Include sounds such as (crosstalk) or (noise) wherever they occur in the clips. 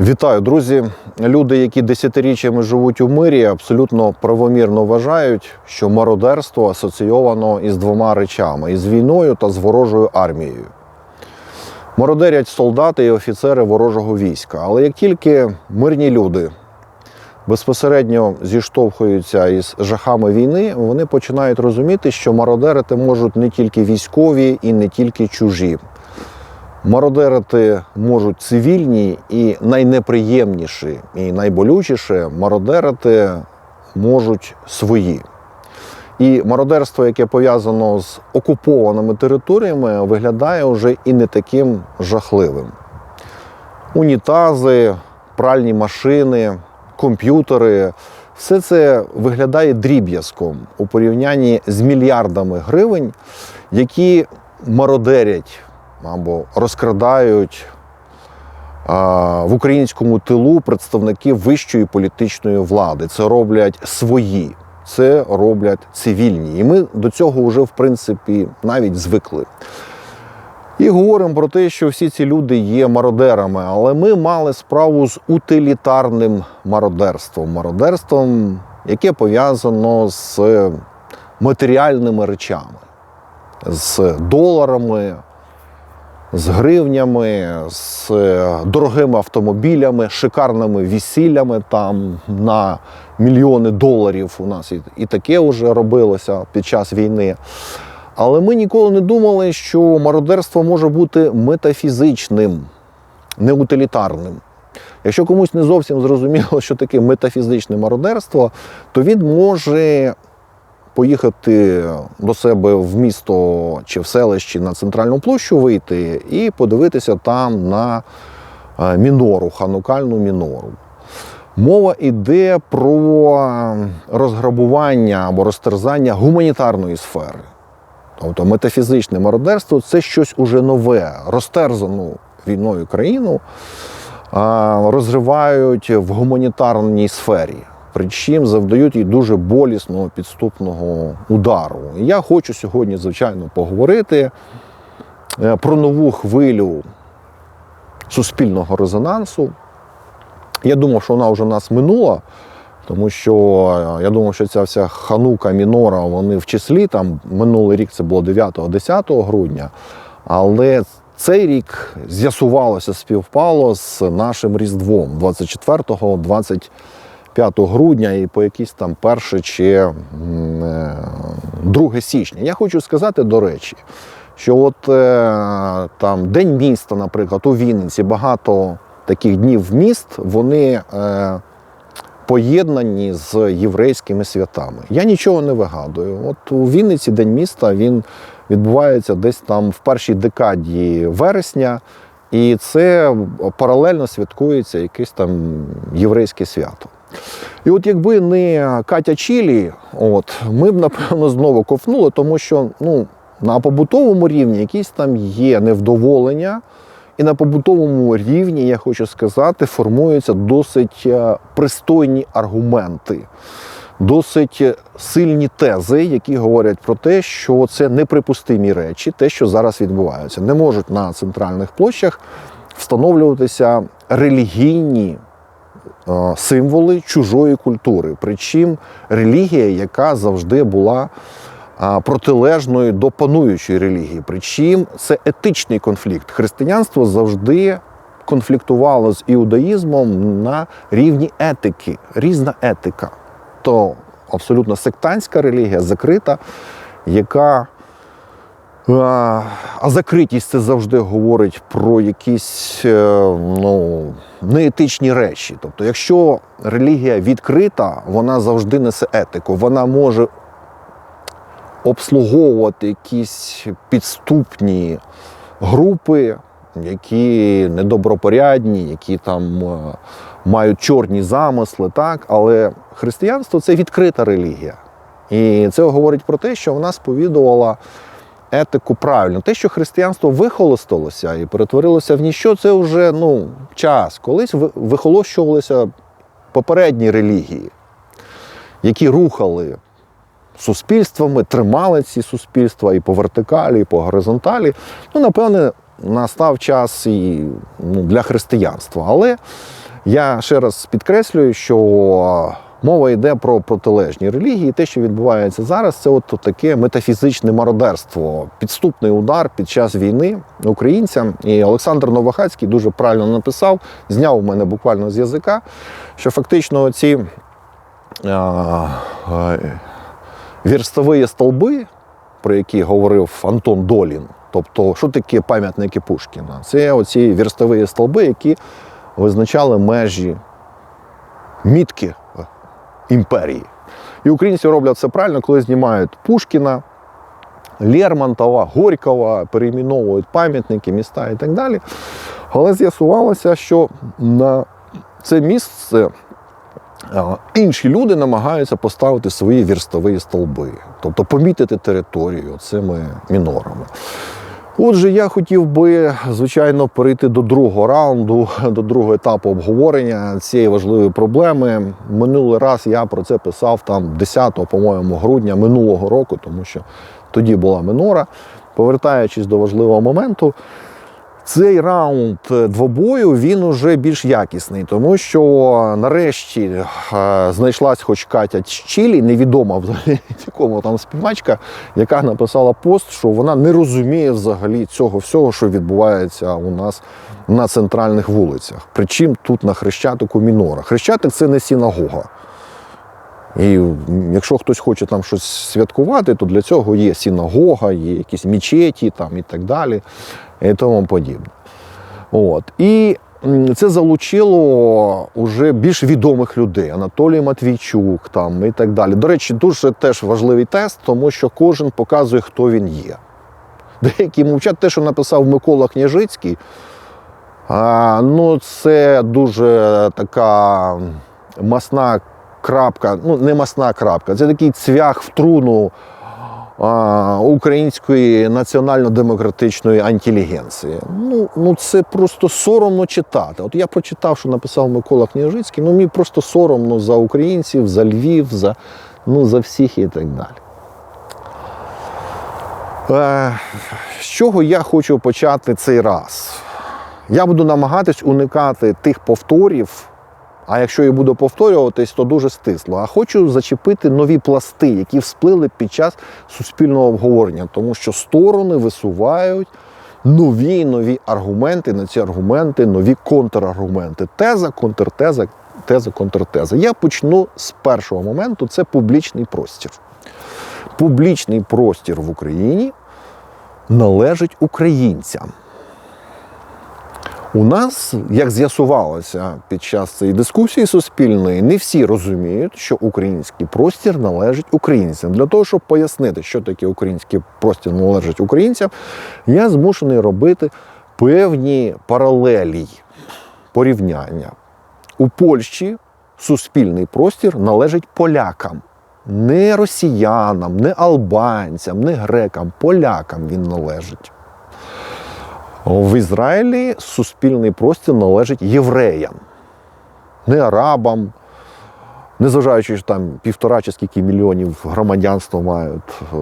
Вітаю, друзі! Люди, які десятиріччями живуть у мирі, абсолютно правомірно вважають, що мародерство асоційовано із двома речами: із війною та з ворожою армією. Мародерять солдати і офіцери ворожого війська. Але як тільки мирні люди безпосередньо зіштовхуються із жахами війни, вони починають розуміти, що мародерити можуть не тільки військові і не тільки чужі. Мародерити можуть цивільні і найнеприємніші, і найболючіше мародерити можуть свої. І мародерство, яке пов'язано з окупованими територіями, виглядає вже і не таким жахливим. Унітази, пральні машини, комп'ютери все це виглядає дріб'язком у порівнянні з мільярдами гривень, які мародерять або розкрадають в українському тилу представники вищої політичної влади. Це роблять свої, це роблять цивільні. І ми до цього вже, в принципі, навіть звикли. І говоримо про те, що всі ці люди є мародерами, але ми мали справу з утилітарним мародерством, мародерством, яке пов'язано з матеріальними речами, з доларами, з гривнями, з дорогими автомобілями, шикарними весіллями там на мільйони доларів. У нас і, таке вже робилося під час війни. Але ми ніколи не думали, що мародерство може бути метафізичним, не утилітарним. Якщо комусь не зовсім зрозуміло, що таке метафізичне мародерство, то він може поїхати до себе в місто чи в селищі на центральну площу вийти і подивитися там на е, мінору, ханукальну мінору. Мова йде про розграбування або розтерзання гуманітарної сфери. Тобто метафізичне мародерство це щось уже нове, розтерзану війною країну розривають в гуманітарній сфері. Причим завдають їй дуже болісного підступного удару. І я хочу сьогодні, звичайно, поговорити е, про нову хвилю суспільного резонансу. Я думав, що вона вже нас минула, тому що е, я думав, що ця вся ханука, мінора, вони в числі. Там минулий рік це було 9-10 грудня. Але цей рік з'ясувалося, співпало з нашим Різдвом 24-25 грудня і по якісь там 1 чи м, е, 2 січня. Я хочу сказати, до речі, що от е, там День міста, наприклад, у Вінниці багато таких днів міст, вони е, поєднані з єврейськими святами. Я нічого не вигадую. От у Вінниці День міста він відбувається десь там в першій декаді вересня, і це паралельно святкується якесь там єврейське свято. І от якби не Катя Чілі, от, ми б, напевно, знову ковтнули, тому що ну, на побутовому рівні якісь там є невдоволення, і на побутовому рівні, я хочу сказати, формуються досить е, пристойні аргументи, досить сильні тези, які говорять про те, що це неприпустимі речі, те, що зараз відбувається. Не можуть на центральних площах встановлюватися релігійні символи чужої культури. Причому релігія, яка завжди була протилежною до пануючої релігії. Причому це етичний конфлікт. Християнство завжди конфліктувало з іудаїзмом на рівні етики, різна етика. То абсолютно сектантська релігія, закрита, яка. А закритість це завжди говорить про якісь е, ну, неетичні речі. Тобто, якщо релігія відкрита, вона завжди несе етику. Вона може обслуговувати якісь підступні групи, які недобропорядні, які там е, мають чорні замисли, так? але християнство це відкрита релігія. І це говорить про те, що вона сповідувала етику правильно. Те, що християнство вихолостилося і перетворилося в ніщо, це вже ну, час. Колись вихолощувалися попередні релігії, які рухали суспільствами, тримали ці суспільства і по вертикалі, і по горизонталі. Ну, напевне, настав час і ну, для християнства. Але Я ще раз підкреслюю, що мова йде про протилежні релігії. Те, що відбувається зараз, це от таке метафізичне мародерство, підступний удар під час війни українцям. І Олександр Новохацький дуже правильно написав, зняв у мене буквально з язика, що фактично ці вірстові столби, про які говорив Антон Долін. Тобто, що таке пам'ятники Пушкіна? Це оці вірстові столби, які визначали межі мітки імперії. І українці роблять це правильно, коли знімають Пушкіна, Лермонтова, Горького, перейменовують пам'ятники, міста і так далі. Але з'ясувалося, що на це місце інші люди намагаються поставити свої вірстові столби, тобто помітити територію цими мінорами. Отже, я хотів би, звичайно, перейти до другого раунду, до другого етапу обговорення цієї важливої проблеми. Минулий раз я про це писав там 10, по-моєму, грудня минулого року, тому що тоді була минора. Повертаючись до важливого моменту, цей раунд двобою він уже більш якісний, тому що нарешті е, знайшлась хоч Катя Чілі, невідома взагалі (laughs) якому там співачка, яка написала пост, що вона не розуміє взагалі цього всього, що відбувається у нас на центральних вулицях. Причому тут на Хрещатику Мінора. Хрещатик це не синагога. І якщо хтось хоче там щось святкувати, то для цього є синагога, є якісь мечеті там і так далі, і тому подібне. От. І це залучило вже більш відомих людей, Анатолій Матвійчук там і так далі. До речі, дуже теж важливий тест, тому що кожен показує, хто він є. Деякі мовчать те, що написав Микола Княжицький, а, ну це дуже така масна крапка, ну не масна крапка, це такий цвях в труну української національно-демократичної антилігенції. Ну, ну це просто соромно читати. От я прочитав, що написав Микола Княжицький, ну мені просто соромно за українців, за Львів, за, ну, за всіх і так далі. Е, з чого я хочу почати цей раз? Я буду намагатись уникати тих повторів. А якщо я буду повторюватись, то дуже стисло. А хочу зачепити нові пласти, які всплили під час суспільного обговорення, тому що сторони висувають нові нові аргументи. На ці аргументи нові контраргументи. Теза, контртеза, теза, контртеза. Я почну з першого моменту: це публічний простір. Публічний простір в Україні належить українцям. У нас, як з'ясувалося під час цієї дискусії суспільної, не всі розуміють, що український простір належить українцям. Для того, щоб пояснити, що таке український простір належить українцям, я змушений робити певні паралелі порівняння. У Польщі суспільний простір належить полякам, не росіянам, не албанцям, не грекам, полякам він належить. В Ізраїлі суспільний простір належить євреям, не арабам, незважаючи, що там півтора чи скільки мільйонів громадянства мають е,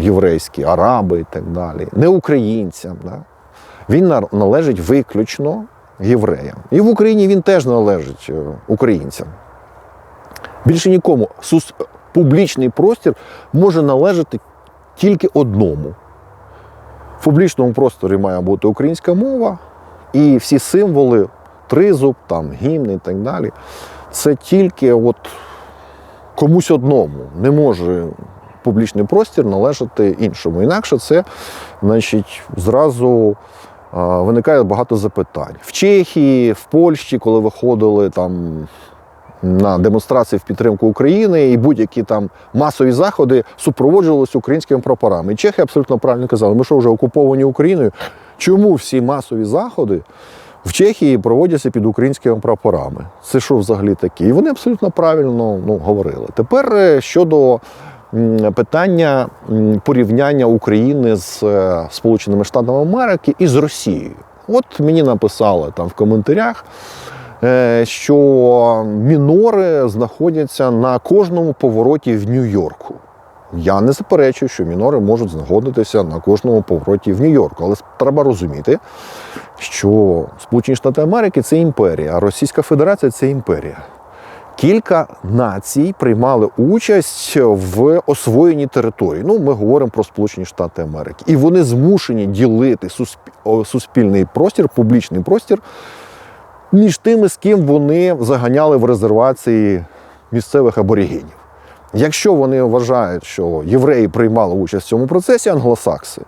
єврейські, араби і так далі, не українцям. Да? Він належить виключно євреям. І в Україні він теж належить е, українцям. Більше нікому публічний простір може належати тільки одному. В публічному просторі має бути українська мова, і всі символи, тризуб, там, гімн і так далі. Це тільки от комусь одному не може публічний простір належати іншому. Інакше це, значить, зразу виникає багато запитань. В Чехії, в Польщі, коли виходили там на демонстрації в підтримку України і будь-які там масові заходи супроводжувалися українськими прапорами. І чехи абсолютно правильно казали, ми що вже окуповані Україною. Чому всі масові заходи в Чехії проводяться під українськими прапорами? Це що взагалі таке? І вони абсолютно правильно ну, говорили. Тепер е, щодо питання порівняння України з е, Сполученими Штатами Америки і з Росією. От мені написали там в коментарях. Е, що мінори знаходяться на кожному повороті в Нью-Йорку. Я не заперечую, що мінори можуть знаходитися на кожному повороті в Нью-Йорку. Але треба розуміти, що Сполучені Штати Америки це імперія, а Російська Федерація це імперія. Кілька націй приймали участь в освоєнні територій. Ну, ми говоримо про Сполучені Штати Америки. І вони змушені ділити суспільний простір, публічний простір між тими, з ким вони заганяли в резервації місцевих аборигенів. Якщо вони вважають, що євреї приймали участь в цьому процесі, англосакси,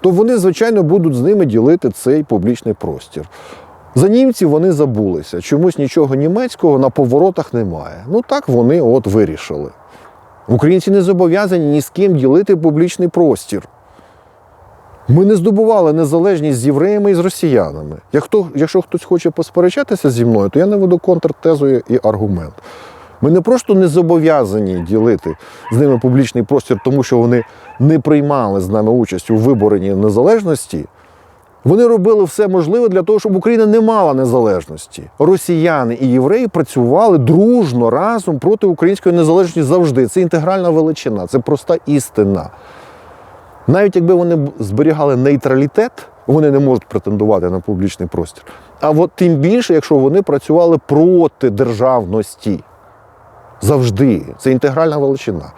то вони, звичайно, будуть з ними ділити цей публічний простір. За німців вони забулися. Чомусь нічого німецького на поворотах немає. Ну так вони от вирішили. Українці не зобов'язані ні з ким ділити публічний простір. Ми не здобували незалежність з євреями і з росіянами. Як Якщо хтось хоче посперечатися зі мною, то я наведу контртезу і аргумент. Ми не просто не зобов'язані ділити з ними публічний простір, тому що вони не приймали з нами участь у виборенні незалежності. Вони робили все можливе для того, щоб Україна не мала незалежності. Росіяни і євреї працювали дружно разом проти української незалежності завжди. Це інтегральна величина, це проста істина. Навіть якби вони зберігали нейтралітет, вони не можуть претендувати на публічний простір. А от тим більше, якщо вони працювали проти державності. Завжди. Це інтегральна величина.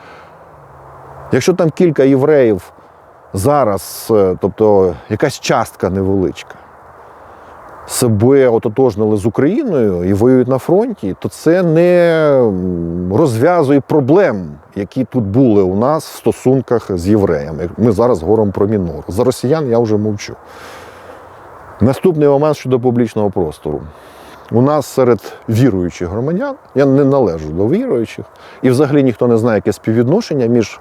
Якщо там кілька євреїв зараз, е, тобто якась частка невеличка, себе ототожнили з Україною і воюють на фронті, то це не розв'язує проблем, які тут були у нас в стосунках з євреями. Ми зараз говоримо про мінор. За росіян я вже мовчу. Наступний момент щодо публічного простору. У нас серед віруючих громадян, я не належу до віруючих, і взагалі ніхто не знає, яке співвідношення між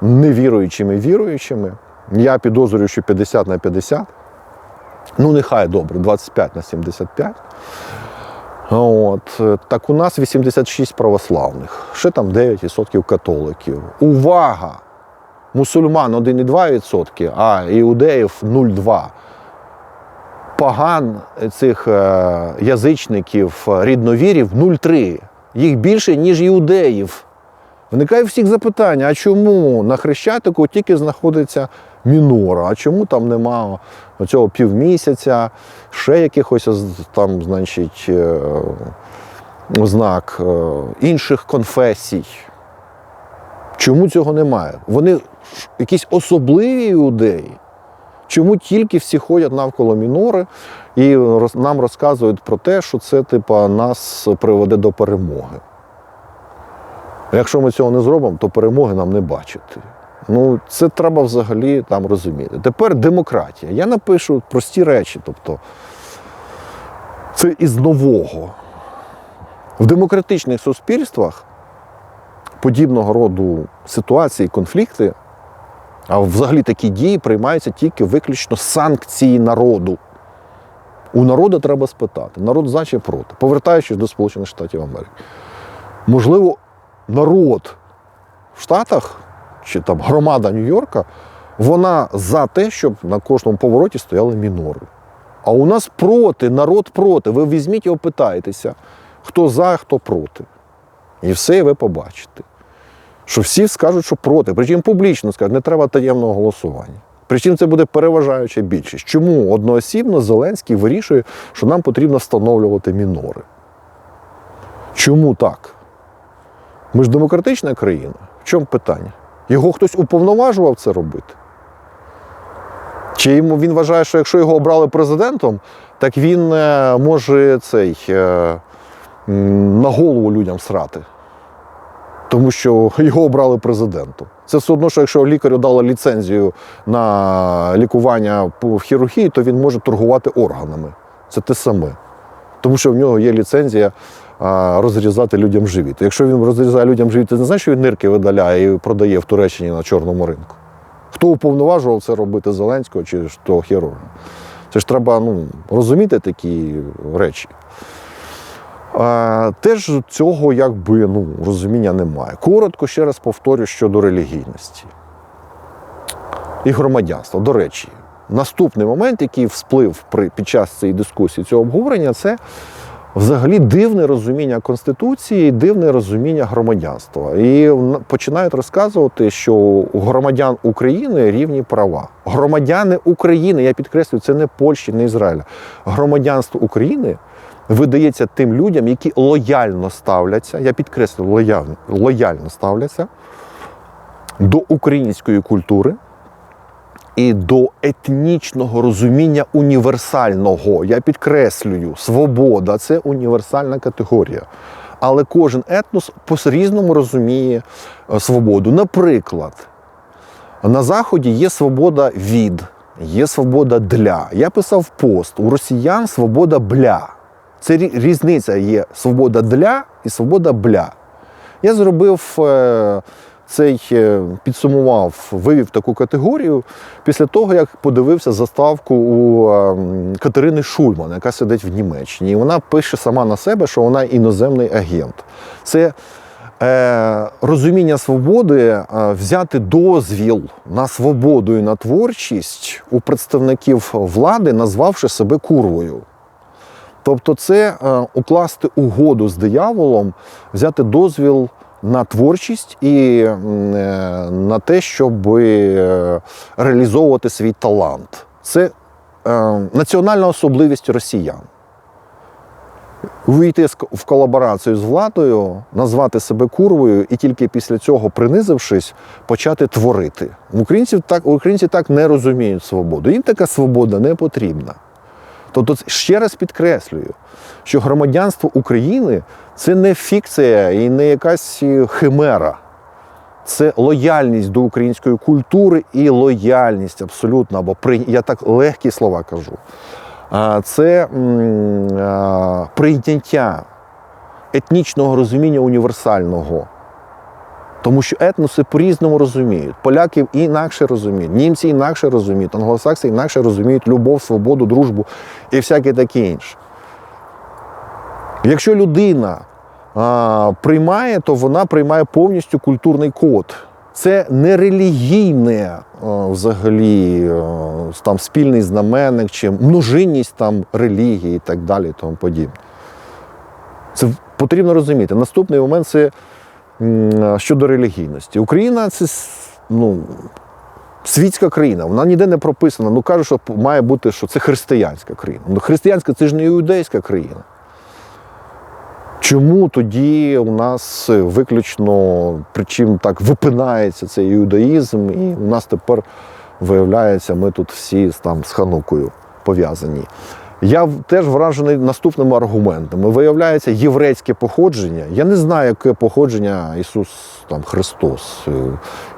невіруючими і віруючими. Я підозрюю, що 50 на 50. Ну, нехай добре, 25 на 75. От. е, Так у нас 86 православних, ще там 9% католиків. Увага! Мусульман 1,2%, а іудеїв 0,2%. Паган цих е, язичників, е, рідновірів 0,3. Їх більше, ніж іудеїв. Виникає всіх запитання: а чому на Хрещатику тільки знаходиться мінора? А чому там нема цього півмісяця, ще якихось там, значить, е, ознак е, інших конфесій? Чому цього немає? Вони якісь особливі іудеї. Чому тільки всі ходять навколо мінори і нам розказують про те, що це типа нас приведе до перемоги? Якщо ми цього не зробимо, то перемоги нам не бачити. Ну, це треба взагалі там розуміти. Тепер демократія. Я напишу прості речі. Тобто, це із нового. В демократичних суспільствах подібного роду ситуації, конфлікти, а взагалі такі дії приймаються тільки виключно санкції народу. У народу треба спитати, народ за чи проти, повертаючись до Сполучених Штатів Америки. Можливо, народ в Штатах чи там громада Нью-Йорка, вона за те, щоб на кожному повороті стояли мінори. А у нас проти, народ проти. Ви візьміть і опитаєтеся, хто за, хто проти. І все ви побачите. Що всі скажуть, що проти. Причому публічно скажуть, не треба таємного голосування. Причому це буде переважаюча більшість. Чому одноосібно Зеленський вирішує, що нам потрібно встановлювати мінори? Чому так? Ми ж демократична країна. В чому питання? Його хтось уповноважував це робити? Чи йому він вважає, що якщо його обрали президентом, так він е, може цей е, на голову людям срати? Тому що його обрали президентом. Це все одно, що якщо лікарю дали ліцензію на лікування в хірургії, то він може торгувати органами. Це те саме. Тому що в нього є ліцензія розрізати людям живіт. Якщо він розрізає людям живіт, ти не знаєш, що він нирки видаляє і продає в Туреччині на чорному ринку. Хто уповноважував це робити Зеленського чи того хірурга? Це ж треба ну, розуміти такі речі. А, теж цього якби ну, розуміння немає. Коротко ще раз повторю щодо релігійності і громадянства. До речі, наступний момент, який всплив при, під час цієї дискусії, цього обговорення, це Взагалі дивне розуміння Конституції, дивне розуміння громадянства. І починають розказувати, що у громадян України рівні права. Громадяни України, я підкреслюю, це не Польщі, не Ізраїля. Громадянство України видається тим людям, які лояльно ставляться, я підкреслюю, лояльно, лояльно ставляться до української культури і до етнічного розуміння універсального. Я підкреслюю, свобода це універсальна категорія. Але кожен етнос по-різному розуміє е, свободу. Наприклад, на Заході є свобода від, є свобода для. Я писав пост: у росіян свобода бля. Це різниця є свобода для і свобода бля. Я зробив е, цей, е, підсумував, вивів таку категорію після того, як подивився заставку у е, Катерини Шульман, яка сидить в Німеччині. І вона пише сама на себе, що вона іноземний агент. Це е, розуміння свободи, е, взяти дозвіл на свободу і на творчість у представників влади, назвавши себе курвою. Тобто, це е, укласти угоду з дияволом, взяти дозвіл на творчість і е, на те, щоб е, реалізовувати свій талант. Це е, національна особливість росіян. Увійти з- в колаборацію з владою, назвати себе курвою і тільки після цього, принизившись, почати творити. Українців так, українці так не розуміють свободу. Їм така свобода не потрібна. Тобто, ще раз підкреслюю, що громадянство України це не фікція і не якась е, химера. Це лояльність до української культури і лояльність абсолютно, або при... я так легкі слова кажу. Це прийняття етнічного розуміння універсального. Тому що етноси по-різному розуміють. Поляки інакше розуміють, німці інакше розуміють, англосакси інакше розуміють любов, свободу, дружбу і всяке таке інше. Якщо людина а, приймає, то вона приймає повністю культурний код. Це не релігійне а, взагалі а, там, спільний знаменник чи множинність там, релігії і так далі. Тому подібне. Це потрібно розуміти. Наступний момент це щодо релігійності. Україна це ну, світська країна, вона ніде не прописана. Ну кажуть, що має бути, що це християнська країна. Ну, християнська це ж не іудейська країна. Чому тоді у нас виключно причим так випинається цей іудаїзм, і у нас тепер виявляється, ми тут всі там з Ханукою пов'язані. Я теж вражений наступними аргументами. Виявляється, єврейське походження. Я не знаю, яке походження Ісус там Христос, е,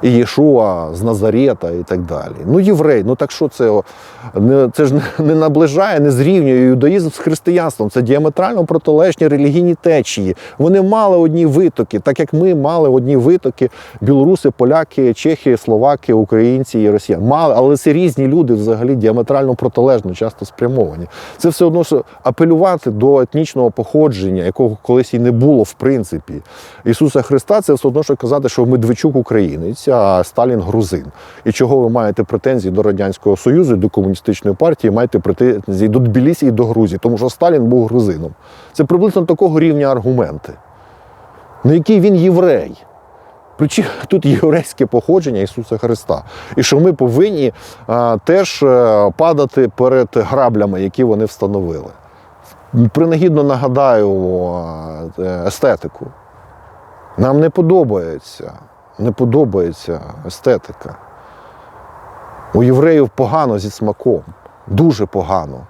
і Єшуа з Назарета і так далі. Ну, єврей, ну так що це? це ж не, наближає, не зрівнює юдаїзм з християнством. Це діаметрально протилежні релігійні течії. Вони мали одні витоки, так як ми мали одні витоки білоруси, поляки, чехи, словаки, українці і росіяни. Мали, але це різні люди взагалі діаметрально протилежно, часто спрямовані. Це все одно, що апелювати до етнічного походження, якого колись і не було, в принципі. Ісуса Христа, це все одно, що казати, що Медведчук українець, а Сталін грузин. І чого ви маєте претензії до Радянського Союзу, до комуністичної партії, маєте претензії до Тбілісі і до Грузії, тому що Сталін був грузином. Це приблизно такого рівня аргументи. Ну який він єврей? Причому тут єврейське походження Ісуса Христа. І що ми повинні а, теж е, падати перед граблями, які вони встановили. Принагідно нагадаю е, естетику. Нам не подобається, не подобається естетика. У євреїв погано зі смаком, дуже погано.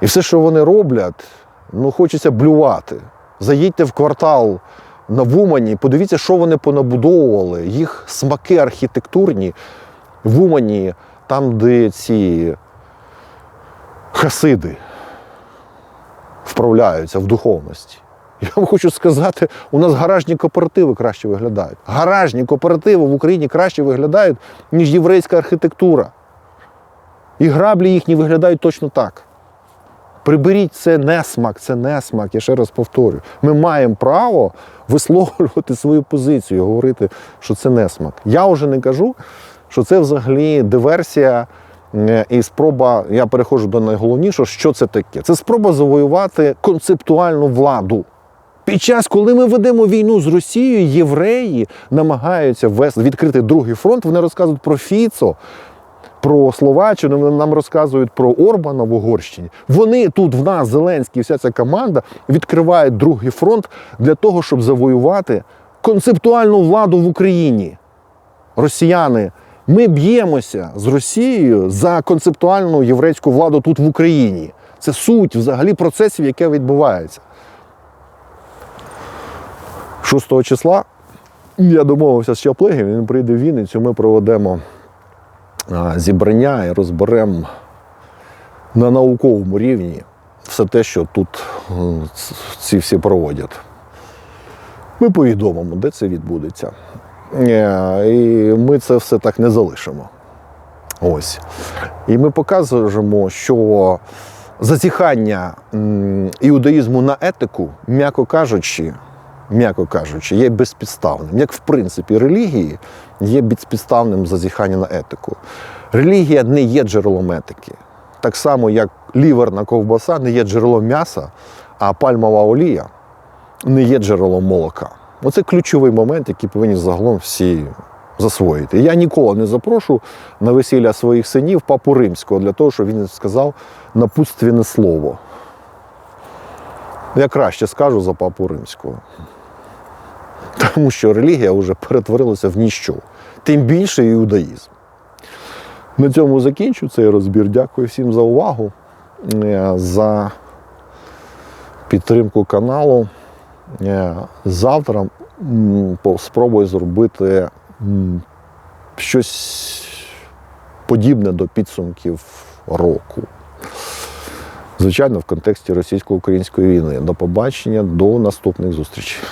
І все, що вони роблять, ну хочеться блювати. Заїдьте в квартал на Вумані, подивіться, що вони понабудовували. Їх смаки архітектурні в Умані, там, де ці хасиди вправляються в духовності. Я вам хочу сказати, у нас гаражні кооперативи краще виглядають. Гаражні кооперативи в Україні краще виглядають, ніж єврейська архітектура. І граблі їхні виглядають точно так. Приберіть це несмак, це несмак, я ще раз повторюю. Ми маємо право висловлювати свою позицію, говорити, що це несмак. Я вже не кажу, що це взагалі диверсія І спроба, я переходжу до найголовнішого, що це таке? Це спроба завоювати концептуальну владу. Під час, коли ми ведемо війну з Росією, євреї намагаються ввести, відкрити другий фронт. Вони розказують про Фіцо, про Словаччину, вони нам розказують про Орбана в Угорщині. Вони тут в нас, Зеленський, вся ця команда відкривають другий фронт для того, щоб завоювати концептуальну владу в Україні. Росіяни, ми б'ємося з Росією за концептуальну єврейську владу тут в Україні. Це суть взагалі процесів, яке відбувається. 6 числа я домовився з Чаплигом, він прийде в Вінницю, ми проведемо зібрання і розберемо на науковому рівні все те, що тут ці всі проводять. Ми повідомимо, де це відбудеться. Е, І ми це все так не залишимо. Ось. І ми показуємо, що зазіхання іудаїзму на етику, м'яко кажучи, м'яко кажучи, є безпідставним. Як в принципі релігії є безпідставним зазіхання на етику. Релігія не є джерелом етики. Так само, як ліверна ковбаса не є джерелом м'яса, а пальмова олія не є джерелом молока. Оце ключовий момент, який повинні загалом всі засвоїти. Я ніколи не запрошу на весілля своїх синів папу римського для того, щоб він сказав напутственне слово. Я краще скажу за папу римського. Тому що релігія вже перетворилася в ніщо. Тим більше іудаїзм. На цьому закінчу цей розбір. Дякую всім за увагу, е, за підтримку каналу. Е, Завтра спробую зробити щось подібне до підсумків року. Звичайно, в контексті російсько-української війни. До побачення, до наступних зустрічей.